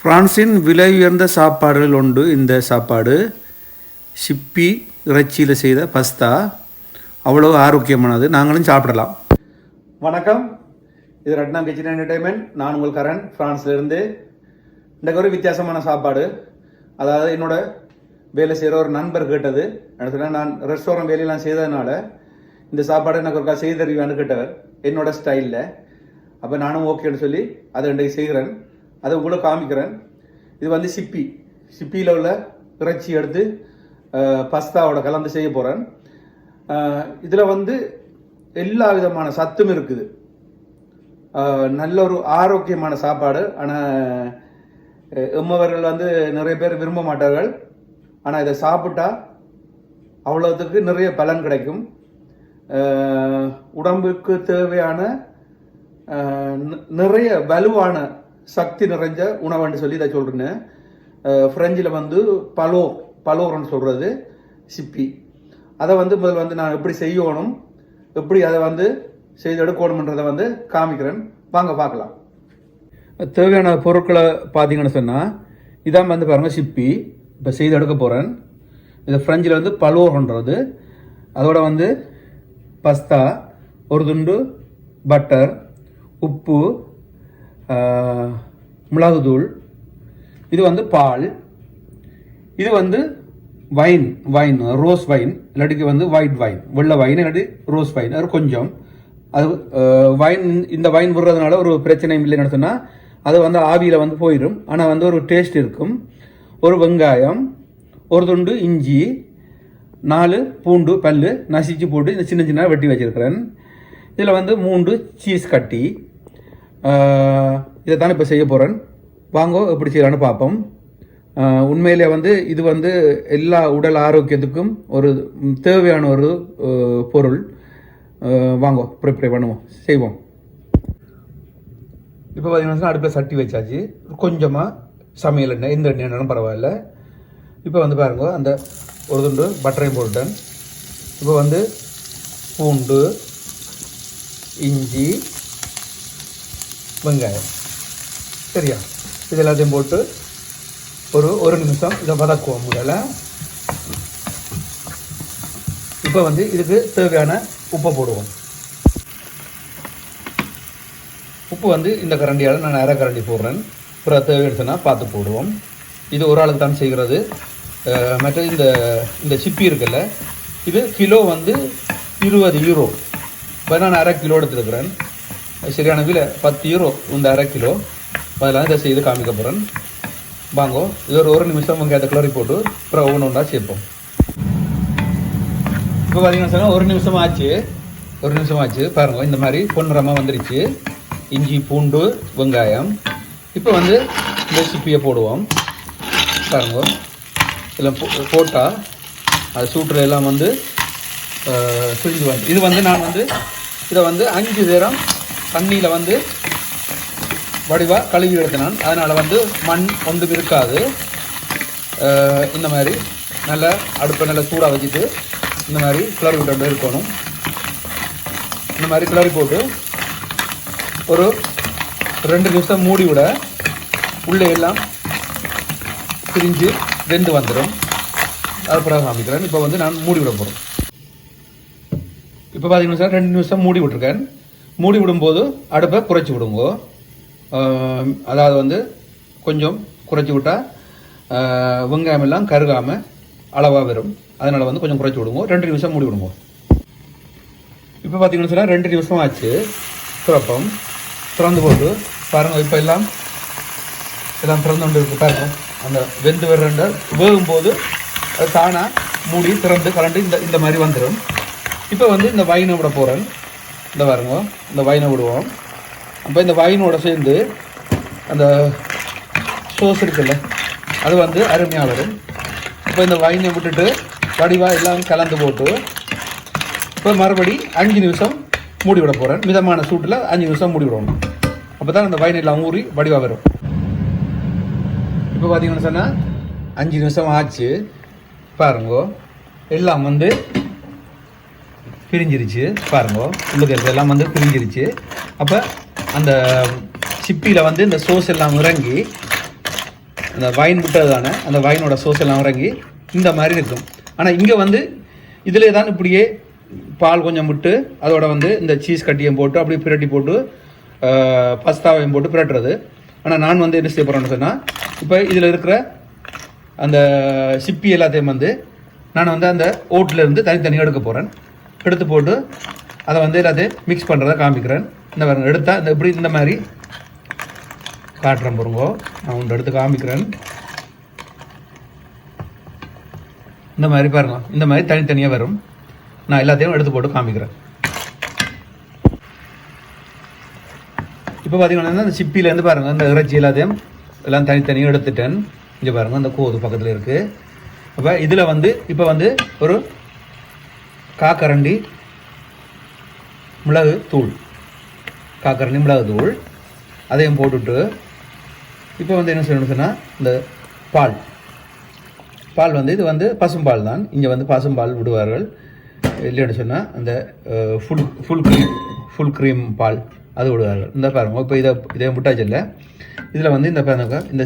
பிரான்சின் விலை உயர்ந்த சாப்பாடுகள் உண்டு. இந்த சாப்பாடு சிப்பி இறைச்சியில் செய்த பஸ்தா அவ்வளோ ஆரோக்கியமானது. நாங்களும் சாப்பிடலாம். வணக்கம். இது ரட்னா கிச்சன் என்டர்டைன்மெண்ட் நான் உங்கள் கரண் ஃப்ரான்ஸ்லேருந்து இன்றைக்கு ஒரு வித்தியாசமான சாப்பாடு. அதாவது என்னோட வேலை செய்கிற ஒரு நண்பர் கேட்டது. என்ன சொன்னா, நான் ரெஸ்டாரண்ட் வேலையெல்லாம் செய்ததுனால இந்த சாப்பாடு எனக்கு ஒருக்கா செய்து தருவியான்னு கேட்டவர். என்னோட ஸ்டைலில் அப்போ நானும் ஓகேன்னு சொல்லி அதை இன்றைக்கு செய்கிறேன். அதை உங்களை காமிக்கிறேன். இது வந்து சிப்பி. சிப்பியில் உள்ள இறைச்சி எடுத்து பஸ்தாவோட கலந்து செய்ய போகிறேன் இதில் வந்து எல்லா விதமான சத்தும் இருக்குது. நல்ல ஒரு ஆரோக்கியமான சாப்பாடு. ஆனால் எம்மவர்கள் வந்து நிறைய பேர் விரும்ப மாட்டார்கள். ஆனால் இதை சாப்பிட்டா அவ்வளோத்துக்கு நிறைய பலன் கிடைக்கும். உடம்புக்கு தேவையான நிறைய வலுவான சக்தி நிறைஞ்ச உணவுன்னு சொல்லி இதை சொல்கிறேன் ஃப்ரெஞ்சில் வந்து பலோ பலோர்னு சொல்கிறது சிப்பி. அதை வந்து முதல் வந்து நான் எப்படி செய்யணும் எப்படி அதை வந்து செய்து எடுக்கணுன்றதை வந்து காமிக்கிறேன். வாங்க பார்க்கலாம். தேவையான பொருட்களை பார்த்தீங்கன்னு சொன்னால் இதான் வந்து பாருங்கள் சிப்பி. இப்போ செய்து எடுக்க போகிறேன் இது ஃப்ரெஞ்சில் வந்து பலோர்ன்றது. அதோட வந்து பஸ்தா ஒரு துண்டு பட்டர் உப்பு மிளகுதூள் இது வந்து பால். இது வந்து வைன் வைன் ரோஸ் வைன் இல்லாட்டிக்கு வந்து ஒயிட் வைன் வெள்ளை வைன் இல்லாட்டி ரோஸ் வைன் அது கொஞ்சம். அது வைன் இந்த வைன் விடுறதுனால ஒரு பிரச்சனையும் இல்லைன்னு சொன்னால் அது வந்து ஆவியில் வந்து போயிடும் ஆனால் வந்து ஒரு டேஸ்ட் இருக்கும். ஒரு வெங்காயம் ஒரு துண்டு இஞ்சி நாலு பூண்டு பல் நசிச்சு போட்டு இந்த சின்ன சின்ன வெட்டி வச்சிருக்கிறேன். இதில் வந்து மூன்று சீஸ் கட்டி. இதை தான் இப்போ செய்ய போகிறேன் வாங்கோ எப்படி செய்யலான்னு பார்ப்போம். உண்மையிலே வந்து இது வந்து எல்லா உடல் ஆரோக்கியத்துக்கும் ஒரு தேவையான ஒரு பொருள். வாங்கோ வாங்கோ ப்ரிப்பேர் பண்ணுவோம். செய்வோம். இப்போ பார்த்தீங்கன்னா அடுப்பில் சட்டி வச்சாச்சு. கொஞ்சமாக சமையல் எண்ணெய் எந்த எண்ணெய் எண்ணெயும் பரவாயில்ல. இப்போ வந்து பாருங்க அந்த ஒரு துண்டு பட்டரையும் போட்டுட்டேன். இப்போ வந்து பூண்டு இஞ்சி வெங்காயம். சரியா? இது எல்லாத்தையும் போட்டு ஒரு ஒரு நிமிஷம் இதை வதக்குவோம் முதல்ல. இப்போ வந்து இதுக்கு தேவையான உப்பை போடுவோம். உப்பு வந்து இந்த கரண்டியால் நான் அரை கரண்டி போடுறேன். அப்புறம் தேவைன்னு பார்த்து போடுவோம். இது ஒரு ஆளுக்கு தான் செய்கிறது. மற்ற இந்த இந்த சிப்பி இருக்குல்ல இது கிலோ வந்து இருபது யூரோ. இப்போ நான் அரை கிலோ எடுத்துருக்கிறேன். சரியான விலை. பத்து யூரோ இந்த அரை கிலோ. அதெல்லாம் இதை செய்து காமிக்க போகிறேன் வாங்கோ இது ஒரு ஒரு நிமிஷம் வெங்காயத்தை கிளறி போட்டு அப்புறம் ஒவ்வொன்று ஒன்றா சேர்ப்போம். இப்போ பார்த்தீங்கன்னா சொன்னால் ஒரு நிமிஷம் ஆச்சு. ஒரு நிமிஷம் ஆச்சு. பாருங்க இந்த மாதிரி பொன்னிறமாக வந்துருச்சு. இஞ்சி பூண்டு வெங்காயம். இப்போ வந்து இந்த சிப்பியை போடுவோம். பாருங்க இதில் போ போட்டால் அது சூட்டுற எல்லாம் வந்து அஹ், வந்து இது வந்து நான் வந்து இதை வந்து அஞ்சு நேரம் தண்ணியில் வந்து வடிவாக கழுவி எடுத்தினான் அதனால் வந்து மண் ஒன்றும் இருக்காது. இந்த மாதிரி நல்லா அடுப்பை நல்லா சூடாக வச்சுட்டு இந்த மாதிரி கிளறி விட்டு இருக்கணும். இந்த மாதிரி கிளறி போட்டு ஒரு ரெண்டு நிமிஷம் மூடி விட உள்ளே எல்லாம் பிரிஞ்சு வெந்து வந்துடும். அது காமிக்கிறேன். இப்போ வந்து நான் மூடி விட போகிறேன் இப்போ பார்த்தீங்கன்னா சார் ரெண்டு நிமிஷம் மூடி விட்டுருக்கேன். மூடி விடும்போது அடுப்பை குறைச்சி விடுங்க. அதாவது வந்து கொஞ்சம் குறைச்சி விட்டால் வெங்காயம் எல்லாம் கருகாமல் அளவாக வரும். அதனால் வந்து கொஞ்சம் குறைச்சி விடுங்க. ரெண்டு நிமிஷம் மூடி விடுங்க இப்போ பார்த்தீங்கன்னு சொன்னால் ரெண்டு நிமிஷம் ஆச்சு. திறப்போம் திறந்து போட்டு பாருங்கள் இப்போ எல்லாம் எல்லாம் திறந்து கொண்டு இருக்கு பாருங்கள் அந்த வெந்து வர்ற வேகும்போது அது தானாக மூடி திறந்து கலண்டு இந்த இந்த மாதிரி வந்துடும் இப்போ வந்து இந்த வைனை விட போகிறேன் இந்த பாருங்க இந்த வைனை விடுவோம். அப்போ இந்த வைனோட சேர்ந்து அந்த சோஸ் இருக்குல்ல அது வந்து அருமையாக வரும் இப்போ இந்த வைனை விட்டுட்டு வடிவாக எல்லாம் கலந்து போட்டு இப்போ மறுபடி அஞ்சு நிமிஷம் மூடி விட போகிறேன் மிதமான சூட்டில் அஞ்சு நிமிஷம் மூடி விடணும். அப்போ தான் அந்த வைன் எல்லாம் ஊறி வடிவாக வரும். இப்போ பார்த்தீங்கன்னு சொன்னால் அஞ்சு நிமிஷம் ஆச்சு. பாருங்கோ எல்லாம் வந்து பிரிஞ்சிருச்சு. பாருங்க உள்ளுக்கு இருக்கிறது வந்து பிரிஞ்சிருச்சு. அப்போ அந்த சிப்பியில் வந்து இந்த சோஸ் எல்லாம் இறங்கி அந்த வைன் விட்டது தானே அந்த வைனோட சோஸ் எல்லாம் இறங்கி இந்த மாதிரி இருக்கும். ஆனால் இங்கே வந்து இதிலே தான் இப்படியே பால் கொஞ்சம் விட்டு அதோட வந்து இந்த சீஸ் கட்டியும் போட்டு அப்படியே பிரட்டி போட்டு பஸ்தாவையும் போட்டு பிரட்டுறது. ஆனால் நான் வந்து என்ன செய்ய போகிறேன்னு சொன்னால் இப்போ இதில் இருக்கிற அந்த சிப்பி எல்லாத்தையும் வந்து நான் வந்து அந்த ஓட்டில் இருந்து தனித்தனியாக எடுக்க போகிறேன் எடுத்து போட்டு அதை வந்து எல்லாத்தையும் மிக்ஸ் பண்ணுறதை காமிக்கிறேன். இந்த பாருங்க எடுத்தால் இந்த இப்படி இந்த மாதிரி காட்டுறேன் பாருங்கோ. நான் ஒன்று எடுத்து காமிக்கிறேன். இந்த மாதிரி பாருங்க இந்த மாதிரி தனித்தனியாக வரும். நான் எல்லாத்தையும் எடுத்து போட்டு காமிக்கிறேன். இப்போ பார்த்தீங்கன்னா இந்த சிப்பிலேருந்து பாருங்கள் இந்த இறைச்சி எல்லாத்தையும் எல்லாம் தனித்தனியாக எடுத்துட்டேன். இங்கே பாருங்கள் அந்த கோது பக்கத்தில் இருக்குது அப்போ இதில் வந்து இப்போ வந்து ஒரு காக்கரண்டி மிளகு தூள். காக்கரண்டி மிளகு தூள். அதையும் போட்டுட்டு இப்போ வந்து என்ன செய்யணும்னு சொன்னால் இந்த பால். பால் வந்து இது வந்து பசும்பால் தான். இங்கே வந்து பசும்பால் விடுவார்கள். இல்லைன்னு சொன்னால் அந்த full full cream full cream பால் அது விடுவார்கள். இந்த பாருங்க இப்போ இதை இதே முட்டாச்சில் இல்லை? இதில் வந்து இந்த பாருங்க இந்த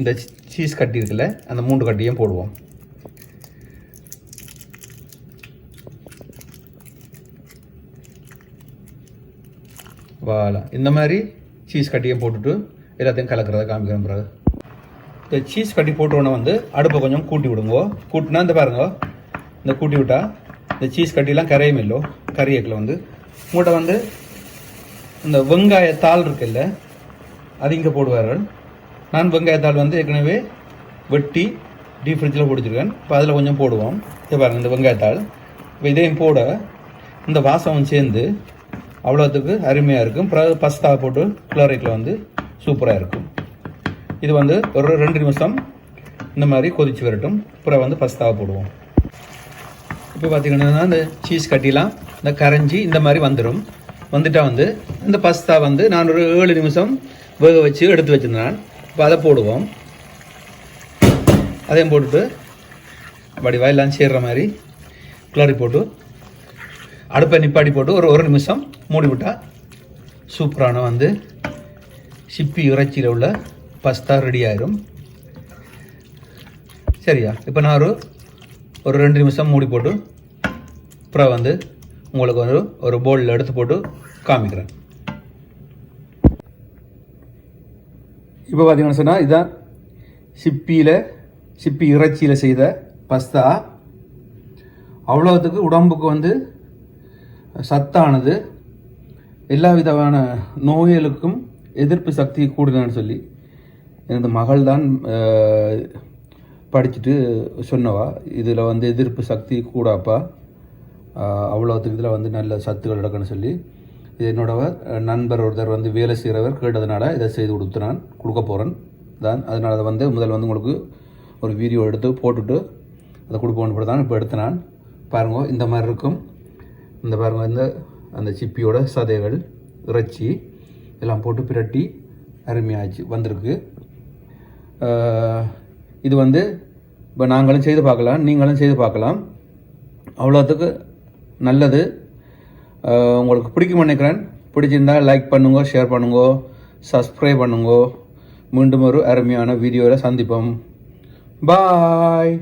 இந்த சீஸ் கட்டி இருக்குல்ல அந்த மூன்று கட்டியும் போடுவோம். வாலா. இந்த மாதிரி சீஸ் கட்டியும் போட்டுட்டு எல்லாத்தையும் கலக்கிறத காமிக்கிறேன் பிறகு இந்த சீஸ் கட்டி போட்டோன்னே வந்து அடுப்பை கொஞ்சம் கூட்டி விடுங்கோ. கூட்டினா இந்த பாருங்க. இந்த கூட்டி விட்டால் இந்த சீஸ் கட்டிலாம் கரையும் இல்லோ. கறியக்கில் வந்து. மூட்டை வந்து இந்த வெங்காயத்தாள் இருக்குல்ல அது இங்கே போடுவார்கள் நான் வெங்காயத்தாள் வந்து ஏற்கனவே வெட்டி டீப் ஃப்ரிட்ஜில் பிடிச்சிருக்கேன் இப்போ அதில் கொஞ்சம் போடுவோம். இது பாருங்கள் இந்த வெங்காயத்தாள் இப்போ இதையும் போட இந்த வாசமும் சேர்ந்து அவ்வளோத்துக்கு அருமையாக இருக்கும். பிறகு பஸ்தா போட்டு கிளோரைக்கில் வந்து சூப்பராக இருக்கும். இது வந்து ஒரு ரெண்டு நிமிஷம் இந்த மாதிரி கொதிச்சு வரட்டும். அப்புறம் வந்து பஸ்தாவை போடுவோம். இப்போ பார்த்தீங்கன்னா இந்த சீஸ் கட்டிலாம் இந்த கரைஞ்சி இந்த மாதிரி வந்துடும் வந்துட்டால் வந்து இந்த பஸ்தா வந்து நான் ஒரு ஏழு நிமிஷம் வேக வச்சு எடுத்து வச்சுருந்தேன். இப்போ அதை போடுவோம். அதையும் போட்டுட்டு வடிவா எல்லாம் சேர்ற மாதிரி கிளறி போட்டு அடுப்பை நிப்பாட்டி போட்டு ஒரு ஒரு நிமிஷம் மூடிவிட்டால் சூப்பரான வந்து சிப்பி இறைச்சியில் உள்ள பஸ்தா ரெடி ஆயிரும். சரியா? இப்போ நான் ஒரு ஒரு ரெண்டு நிமிஷம் மூடி போட்டு அப்புறம் வந்து உங்களுக்கு ஒரு ஒரு பவுலில் எடுத்து போட்டு காமிக்கிறேன். இப்போ பார்த்தீங்கன்னு சொன்னால் இதுதான் சிப்பியில் சிப்பி இறைச்சியில் செய்த பஸ்தா அவ்வளோத்துக்கு உடம்புக்கு வந்து சத்தானது எல்லா விதமான நோய்களுக்கும் எதிர்ப்பு சக்தி கூடுதான்னு சொல்லி எனது மகள் தான் படிச்சுட்டு சொன்னவா இதில் வந்து எதிர்ப்பு சக்தி கூடாப்பா அவ்வளோத்துக்கு இதில் வந்து நல்ல சத்துக்கள் நடக்குன்னு சொல்லி. இது என்னோட நண்பர் ஒருத்தர் வந்து வேலை செய்கிறவர் கேட்டதுனால இதை செய்து கொடுத்துனான் கொடுக்க போகிறேன் தான் அதனால் அதை வந்து முதல் வந்து உங்களுக்கு ஒரு வீடியோ எடுத்து போட்டுட்டு அதை கொடுப்போன்னு தான் இப்போ எடுத்து நான். பாருங்க இந்த மாதிரி இருக்கும். இந்த பாருங்கள் இந்த அந்த சிப்பியோட சதைகள் இறைச்சி இதெல்லாம் போட்டு பிரட்டி அருமையாச்சு வந்திருக்கு. இது வந்து இப்போ நாங்களும் செய்து பார்க்கலாம் நீங்களும் செய்து பார்க்கலாம். அவ்வளோத்துக்கு நல்லது. உங்களுக்கு பிடிக்கும் நினைக்கிறேன். பிடிச்சிருந்தா லைக் பண்ணுங்க ஷேர் பண்ணுங்க சப்ஸ்கிரைப் பண்ணுங்க. மீண்டும் ஒரு அருமையான வீடியோவில் சந்திப்போம். பாய்